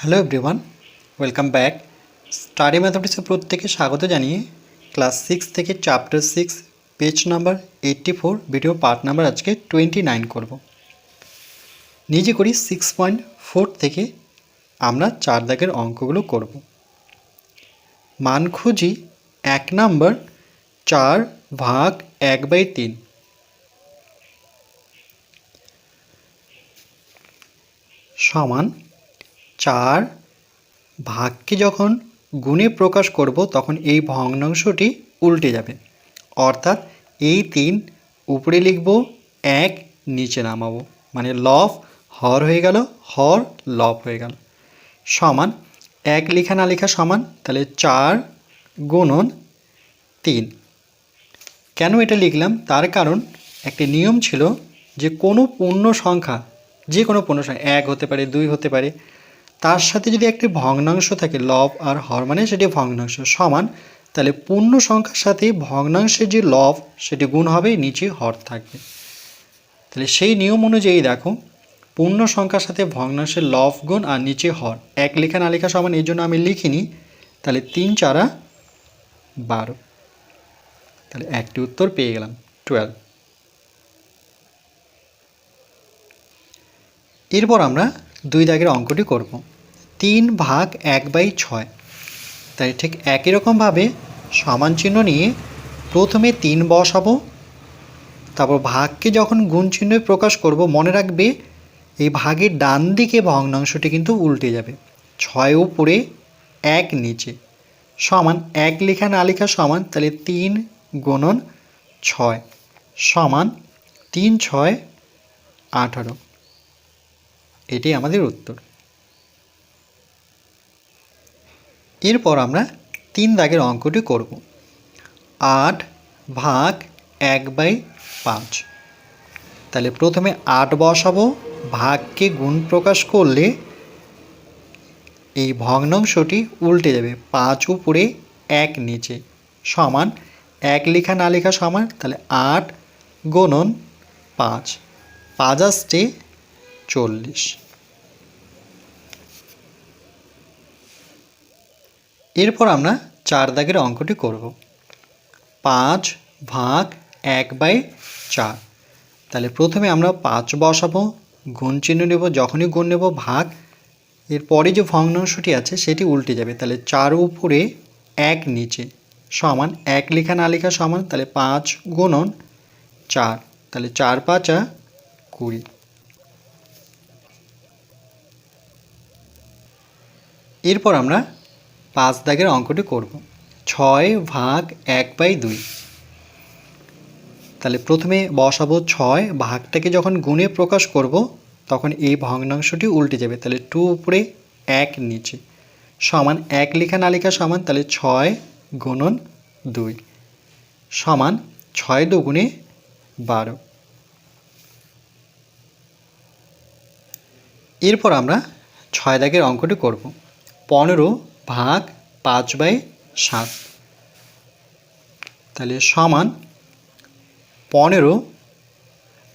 Hello everyone welcome back study ম্যাথমেটিক্সের প্রত্যেকে স্বাগত জানিয়ে ক্লাস সিক্স থেকে chapter six page number eighty four video part number আজকে twenty nine করব। নিজে করি সিক্স পয়েন্ট ফোর থেকে আমরা চার দাগের অঙ্কগুলো করব। মান খুঁজি এক নাম্বার চার ভাগ এক বাই তিন। সমান চার ভাগকে যখন গুণে প্রকাশ করব, তখন এই ভগ্নাংশটি উল্টে যাবে। অর্থাৎ এই তিন উপরে লিখব, এক নিচে নামাবো। মানে লফ, হর হয়ে গেল, হর লফ হয়ে গেল। সমান, এক লেখা না লেখা সমান, তাহলে চার গুণন তিন। কেন এটা লিখলাম? তার কারণ একটি নিয়ম ছিল যে কোনো পূর্ণ সংখ্যা, যে কোনো পূর্ণ সংখ্যা, এক হতে পারে, দুই হতে পারে তার সাথে যদি একটি ভগ্নাংশ থাকে লব আর হর মানে সেটি ভগ্নাংশ সমান, তাহলে পূর্ণ সংখ্যার সাথে ভগ্নাংশের যে লব সেটি গুণ হবে, নিচে হর থাকবে। তাহলে সেই নিয়ম অনুযায়ী দেখো, পূর্ণ সংখ্যার সাথে ভগ্নাংশের লব গুণ আর নিচে হর এক লেখা না লেখা সমান এই জন্য আমি লিখিনি, তাহলে তিন চারা বারো। তাহলে একটি উত্তর পেয়ে গেলাম টুয়েলভ এরপর আমরা দুই দাগের অঙ্কটি করব। তিন ভাগ এক বাই ছয়। তাই ঠিক একই রকমভাবে সমান চিহ্ন নিয়ে প্রথমে তিন বসাবো। তারপর ভাগকে যখন গুণ চিহ্নে প্রকাশ করব, মনে রাখবে এই ভাগের ডান দিকে ভগ্নাংশটি কিন্তু উল্টে যাবে। ছয় উপরে এক নিচে। সমান এক লেখা না লেখা সমান, তাহলে তিন গুণন ছয় সমান তিন ছয় আঠারো। এটি আমাদের উত্তর। এরপর আমরা তিন দাগের অঙ্কটি করব। আট ভাগ এক বাই পাঁচ। তাহলে প্রথমে আট বসাবো, ভাগকে গুণ প্রকাশ করলে এই ভগ্নাংশটি উল্টে যাবে পাঁচ উপরে এক নিচে সমান এক লেখা না লেখা সমান, তাহলে আট গুণন পাঁচ পাঁচ আসছে চল্লিশ। এরপর আমরা চার দাগের অঙ্কটি করব। পাঁচ ভাগ এক বাই চার। তাহলে প্রথমে আমরা পাঁচ বসাবো, গুণ চিহ্ন নেব, যখনই গুণ নেব, ভাগ। এরপরে যে ভগ্নাংশটি আছে, সেটি উল্টে যাবে। তাহলে চার উপরে এক নিচে সমান এক লেখা না লেখা সমান, তাহলে পাঁচ গুণন চার। তাহলে চার পাঁচা কুড়ি। এরপর আমরা পাঁচ দাগের অঙ্কটি করব। ছয় ভাগ এক বাই দুই। তাহলে প্রথমে বসাবো ছয় ভাগটাকে যখন গুণে প্রকাশ করব, তখন এই ভগ্নাংশটি উল্টে যাবে। তাহলে টু উপরে এক নিচে। সমান এক লেখা না লেখা সমান, তাহলে ছয় গুণন দুই। সমান ছয় দুগুণে বারো। এরপর আমরা ছয় দাগের অঙ্কটি করব। পনেরো ভাগ পাঁচ বাই সাত। তাহলে সমান পনেরো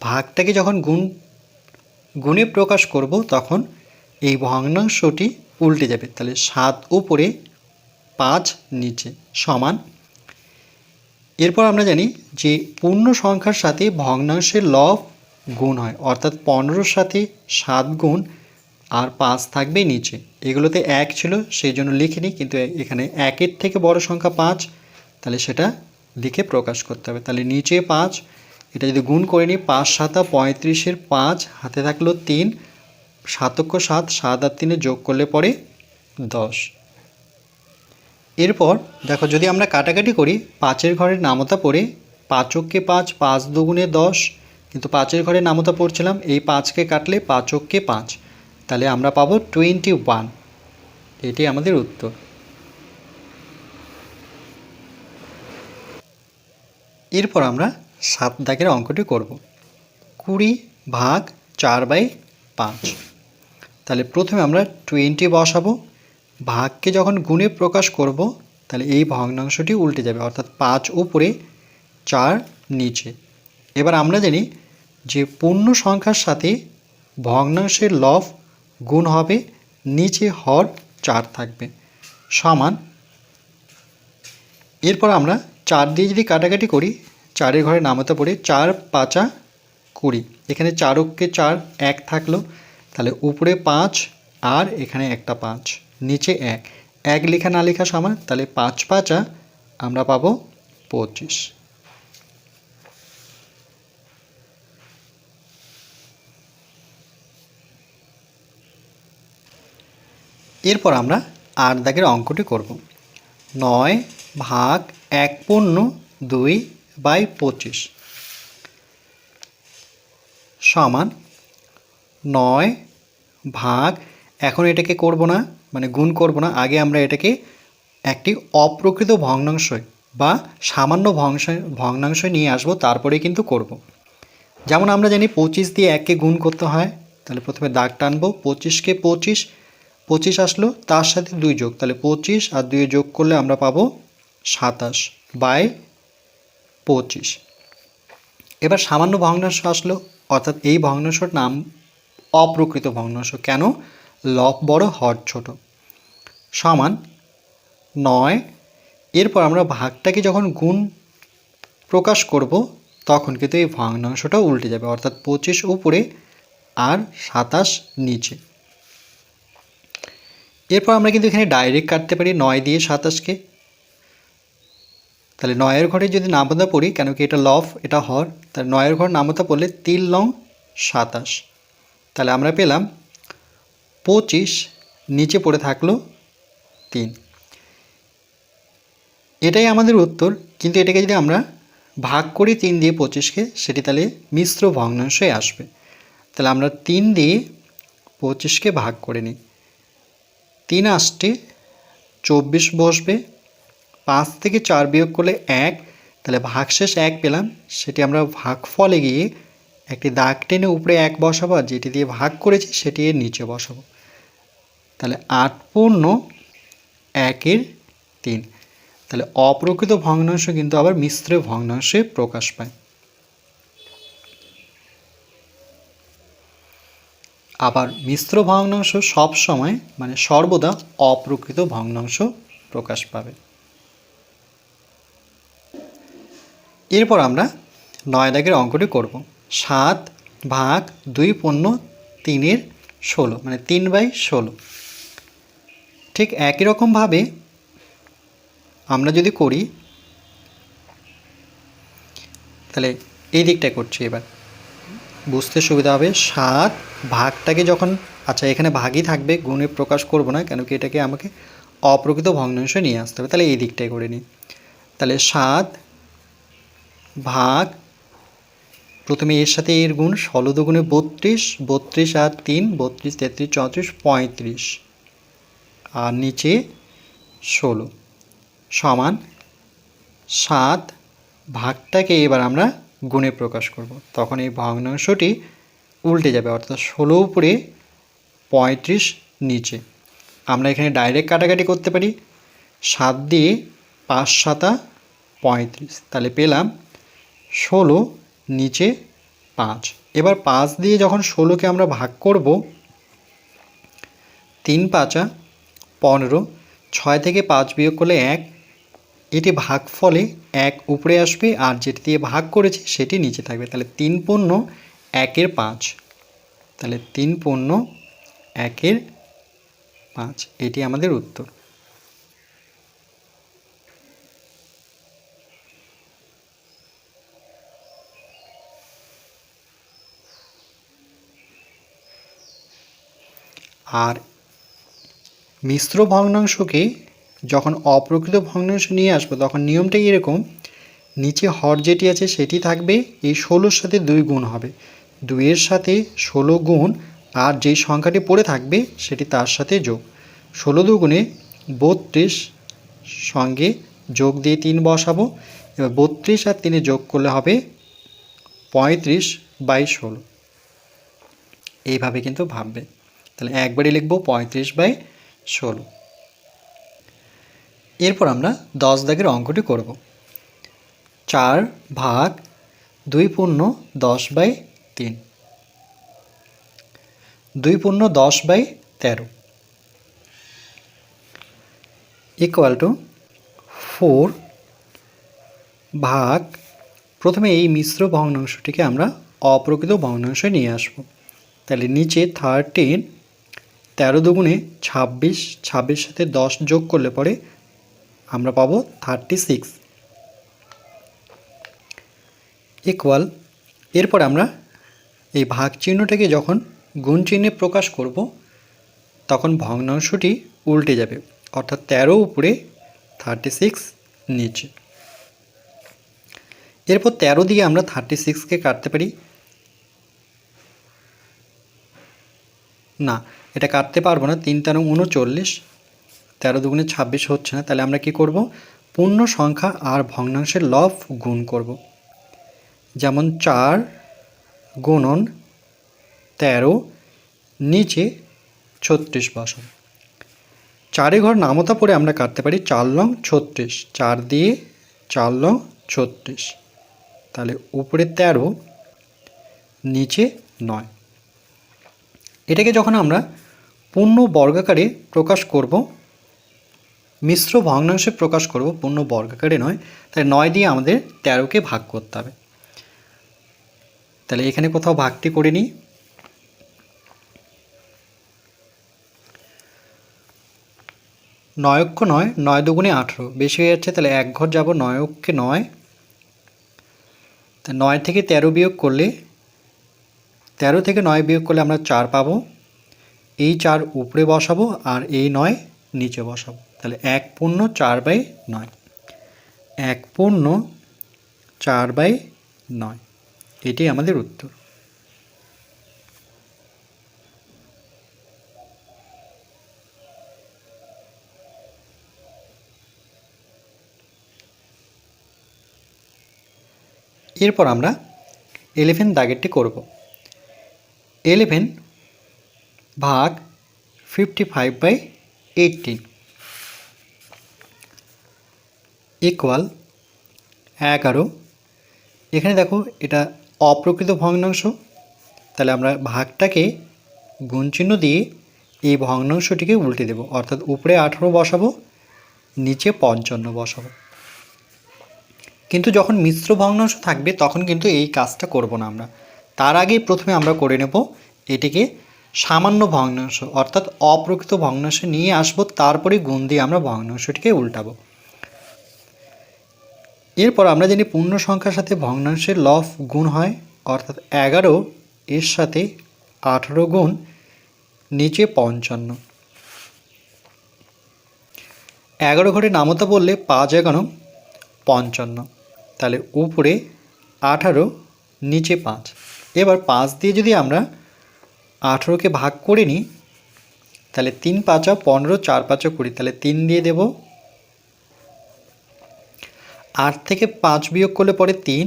ভাগটাকে যখন গুণ, গুণে প্রকাশ করব তখন এই ভগ্নাংশটি উল্টে যাবে। তাহলে সাত উপরে পাঁচ নিচে সমান। এরপর আমরা জানি যে পূর্ণ সংখ্যার সাথে ভগ্নাংশের লব গুণ হয়, অর্থাৎ পনেরোর সাথে সাত গুণ আর পাঁচ থাকবে নিচে। এগুলোতে এক ছিল, সেই জন্য লিখিনি, কিন্তু এখানে একের থেকে বড় সংখ্যা পাঁচ, তাহলে সেটা লিখে প্রকাশ করতে হবে। তাহলে নিচে পাঁচ, এটা যদি গুণ করে নিই, পাঁচ সাতা পঁয়ত্রিশের পাঁচ, হাতে থাকল তিন সাতক্ষ সাত সাত আর তিনে যোগ করলে পরে দশ। এরপর দেখো, যদি আমরা কাটাকাটি করি, পাঁচের ঘরের নামতা পড়ে পাঁচককে পাঁচ পাঁচ দুগুণে দশ, কিন্তু পাঁচের ঘরে নামতা পড়ছিলাম, এই পাঁচকে কাটলে পাঁচককে পাঁচ, তাহলে আমরা পাবো টোয়েন্টি ওয়ান। এটি আমাদের উত্তর। এরপর আমরা সাত দাগের অঙ্কটি করব। কুড়ি ভাগ চার বাই পাঁচ। তাহলে প্রথমে আমরা টোয়েন্টি বসাবো। ভাগকে যখন গুণে প্রকাশ করব, তাহলে এই ভগ্নাংশটি উল্টে যাবে, অর্থাৎ পাঁচ উপরে চার নিচে। এবার আমরা জানি যে পূর্ণ সংখ্যার সাথে ভগ্নাংশের লব গুণ হবে, নিচে হর চার থাকবে সমান। এরপর আমরা চার দিয়ে যদি কাটাকাটি করি, চারের ঘরে নামাতে পড়ে চার পাঁচা কুড়ি। এখানে চারককে চার এক থাকল, তাহলে উপরে পাঁচ আর এখানে একটা পাঁচ, নিচে এক। এক লেখা না লেখা সমান, তাহলে পাঁচ পাঁচা আমরা পাবো পঁচিশ। এরপর আমরা আট দাগের অঙ্কটি করব। নয় ভাগ এক পূর্ণ দুই বাই পঁচিশ। সমান নয় ভাগ, এখন এটাকে করব না মানে গুণ করব না। আগে আমরা এটাকে একটি অপ্রকৃত ভগ্নাংশ বা সামান্য ভংশ ভগ্নাংশ নিয়ে আসব, তারপরে কিন্তু করব। যেমন আমরা জানি পঁচিশ দিয়ে এককে গুণ করতে হয়, তাহলে প্রথমে দাগ টানবো, পঁচিশকে পঁচিশ পঁচিশ আসলো, তার সাথে দুই যোগ। তাহলে পঁচিশ আর দুই যোগ করলে আমরা পাবো সাতাশ বাই পঁচিশ। এবার সামান্য ভগ্নাংশ আসলো, অর্থাৎ এই ভগ্নাংশর নাম অপ্রকৃত ভগ্নাংশ। কেন? লব বড়, হর ছোট। সমান নয়। এরপর আমরা ভাগটাকে যখন গুণ প্রকাশ করব, তখন কিন্তু এই ভগ্নাংশটা উল্টে যাবে, অর্থাৎ পঁচিশ উপরে আর সাতাশ নিচে। এরপর আমরা কিন্তু এখানে ডাইরেক্ট কাটতে পারি নয় দিয়ে সাতাশকে। তাহলে নয়ের ঘরে যদি নামতা পড়ি, কেন কি এটা লফ এটা হর, তাহলে নয়ের ঘর নামতা পড়লে তিন লং সাতাশ। তাহলে আমরা পেলাম পঁচিশ, নিচে পড়ে থাকল তিন। এটাই আমাদের উত্তর, কিন্তু এটাকে যদি আমরা ভাগ করি তিন দিয়ে পঁচিশকে, সেটি তাহলে মিশ্র ভগ্নাংশে আসবে। তাহলে আমরা তিন দিয়ে পঁচিশকে ভাগ করে নিই। তিন আসতে চব্বিশ বসবে, পাঁচ থেকে চার বিয়োগ করলে এক, তাহলে ভাগশেষ এক পেলাম, সেটি আমরা ভাগফলে গিয়ে একটি দাগ টেনে উপরে এক বসাবো, আর যেটি দিয়ে ভাগ করেছি সেটি নিচে বসাবো। তাহলে আট পূর্ণ একের তিন। তাহলে অপ্রকৃত ভগ্নাংশ কিন্তু আবার মিশ্র ভগ্নাংশে প্রকাশ পায়। আবার মিশ্র ভগ্নাংশ সব সময় মানে সর্বদা অপ্রকৃত ভগ্নাংশ প্রকাশ পাবে। এরপর আমরা নয় দাগের অঙ্কটি করব। সাত ভাগ দুই পণ্য তিনের ষোলো মানে তিন বাই ষোলো। ঠিক একই রকমভাবে আমরা যদি করি, তাহলে এই দিকটা করছি এবার। বুঝতে সুবিধা হবে। সাত, ভাগটাকে যখন আচ্ছা এখানে ভাগই থাকবে, গুণে প্রকাশ করব না, কেন কি এটাকে আমাকে অপ্রকৃত ভগ্নাংশ নিয়ে আসতে হবে। তাহলে এই দিকটায় করে নিই। তাহলে সাত, ভাগ, প্রথমে এর সাথে এর গুণ, ষোলো দুগুণে বত্রিশ বত্রিশ আর তিন, বত্রিশ, তেত্রিশ, চৌত্রিশ, পঁয়ত্রিশ। আর নিচে ষোলো। সমান সাত, ভাগটাকে এবার আমরা গুণে প্রকাশ করব। তখন এই ভগ্নাংশটি উল্টে যাবে, অর্থাৎ ষোলো উপরে পঁয়ত্রিশ নিচে। আমরা এখানে ডাইরেক্ট কাটাকাটি করতে পারি। সাত দিয়ে পাঁচ সাতা পঁয়ত্রিশ। তাহলে পেলাম ষোলো নিচে পাঁচ। এবার পাঁচ দিয়ে যখন ষোলোকে আমরা ভাগ করব, তিন পাঁচা পনেরো, ছয় থেকে পাঁচ বিয়োগ করলে এক এটি ভাগ ফলে এক উপরে আসবে আর যেটি দিয়ে ভাগ করেছে সেটি নিচে থাকবে। তাহলে তিন পণ্য একের পাঁচ। তাহলে তিন পণ্য একের পাঁচ। এটি আমাদের উত্তর। আর মিশ্র ভগ্নাংশকে যখন অপ্রকৃত ভগ্নাংশ নিয়ে আসব, তখন নিয়মটাই এরকম? নিচে হর যেটি আছে সেটি থাকবে, এই ষোলোর সাথে দুই গুণ হবে। দুইয়ের সাথে ষোলো গুণ, আর যেই সংখ্যাটি পড়ে থাকবে, সেটি তার সাথে যোগ। ষোলো দুগুণে বত্রিশ সঙ্গে যোগ দিয়ে তিন বসাবো। এবার বত্রিশ আর তিনে যোগ করলে হবে পঁয়ত্রিশ বাই ষোলো। এইভাবে কিন্তু ভাববে। তাহলে একবারই লিখব পঁয়ত্রিশ বাই ষোলো। এরপর আমরা দশ দাগের অঙ্কটি করব। চার ভাগ দুই পূর্ণ দশ বাই তিন। দুই পূর্ণ দশ বাই তেরো। ইকুয়াল টু ফোর ভাগ প্রথমে এই মিশ্র ভগ্নাংশটিকে আমরা অপ্রকৃত ভগ্নাংশে নিয়ে আসব। তাহলে নিচে থার্টিন তেরো দুগুণে ছাব্বিশ ছাব্বিশ সাথে দশ যোগ করলে পরে আমরা পাবো থার্টি সিক্স ইকুয়াল এরপর আমরা এই ভাগ চিহ্নটাকে যখন গুণ চিহ্নে প্রকাশ করব, তখন ভগ্নাংশটি উল্টে যাবে, অর্থাৎ তেরো উপরে থার্টি সিক্স নিচে। এরপর তেরো দিয়ে আমরা থার্টি সিক্সকে কাটতে পারি। না, এটা কাটতে পারব না, তিন তেরো উনচল্লিশ তেরো দুগুণে ছাব্বিশ হচ্ছে না, তাহলে আমরা কি করব? পূর্ণ সংখ্যা আর ভগ্নাংশের লব গুণ করব। যেমন চার গুণন তেরো, নিচে ছত্রিশ বসন। চারে ঘর নামতা পরে আমরা কাটতে পারি চার লং ছত্রিশ। চার দিয়ে চার লং ছত্রিশ। তাহলে উপরে তেরো, নিচে নয়। এটাকে যখন আমরা পূর্ণ বর্গাকারে প্রকাশ করব মিশ্র ভগ্নাংশে প্রকাশ করব পূর্ণ বর্গাকারে নয় তাই নয় দিয়ে আমাদের তেরোকে ভাগ করতে হবে। তাহলে এখানে কোথাও ভাগটি করে নিই। নয়ক্ষ নয় নয় দুগুণে আঠেরো, বেশি হয়ে যাচ্ছে, তাহলে এক ঘর যাব নয়ক্ষে নয়। তা নয় থেকে তেরো বিয়োগ করলে, তেরো থেকে নয় বিয়োগ করলে আমরা চার পাবো। এই চার উপরে বসাবো আর এই নয় নিচে বসাবো। তাহলে এক পূর্ণ চার বাই নয়। এক পূর্ণ চার বাই নয়। এটি আমাদের উত্তর। এরপর আমরা এলেভেন দাগেরটি করব। এলেভেন ভাগ fifty five by eighteen equal এগারো। এখানে দেখো এটা অপ্রকৃত ভগ্নাংশ। তাহলে আমরা ভাগটাকে গুণচিহ্ন দিয়ে এই ভগ্নাংশটিকে উল্টে দেব। অর্থাৎ উপরে আঠেরো বসাবো, নিচে পঞ্চান্ন বসাবো। কিন্তু যখন মিশ্র ভগ্নাংশ থাকবে, তখন কিন্তু এই কাজটা করব না আমরা। তার আগে প্রথমে আমরা করে নেব এটিকে সামান্য ভগ্নাংশ, অর্থাৎ অপ্রকৃত ভগ্নাংশে নিয়ে আসব, তারপরে গুণ দিয়ে আমরা ভগ্নাংশটিকে উল্টাবো। এরপর আমরা জানি পূর্ণ সংখ্যার সাথে ভগ্নাংশের লফ গুণ হয়, অর্থাৎ এগারো, এর সাথে আঠেরো গুণ, নিচে পঞ্চান্ন। এগারো ঘরে নামতা বললে পাঁচ এগারো, পঞ্চান্ন। তাহলে উপরে আঠারো, নিচে পাঁচ। এবার পাঁচ দিয়ে যদি আমরা আঠেরোকে ভাগ করে নিই, তাহলে তিন পাঁচা পনেরো, চার পাঁচা কুড়ি, তাহলে তিন দিয়ে দেব। আট থেকে পাঁচ বিয়োগ করলে পরে তিন।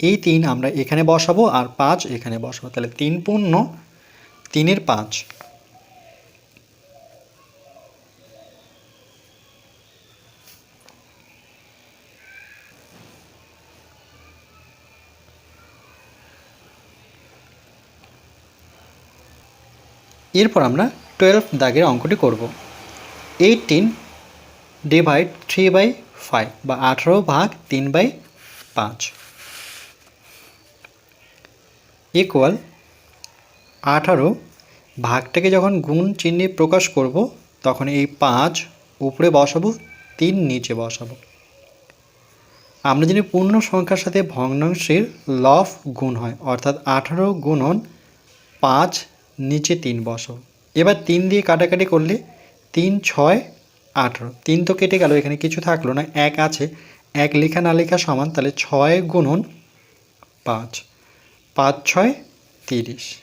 এই তিন আমরা এখানে বসাবো আর পাঁচ এখানে বসাবো, তাহলে তিন পূর্ণ তিনের পাঁচ। এরপর আমরা টুয়েলভ দাগের অঙ্কটি করব। Eighteen divide three by five বা আঠেরো ভাগ তিন বাই পাঁচ। ইকুয়াল আঠারো ভাগটাকে যখন গুণ চিহ্নে প্রকাশ করব, তখন এই পাঁচ উপরে বসাবো, তিন নিচে বসাবো। আমরা জানি পূর্ণ সংখ্যার সাথে ভগ্নাংশের লফ গুণ হয়, অর্থাৎ আঠারো গুণন পাঁচ নিচে তিন বসো। এবার তিন দিয়ে কাটাকাটি করলে তিন, ছয়, আঠেরো। তিন তো কেটে গেল, এখানে কিছু থাকল না, এক আছে। এক লেখা না লেখা সমান, তাহলে ছয় গুণন পাঁচ। পাঁচ, ছয়, তিরিশ।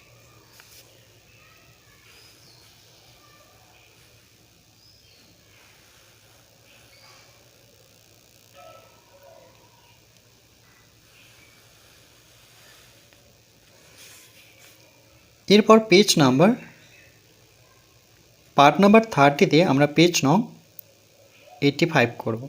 এরপর পেজ নাম্বার পার্ট নাম্বার থার্টিতে আমরা পেজ নং এইটটি ফাইভ করব।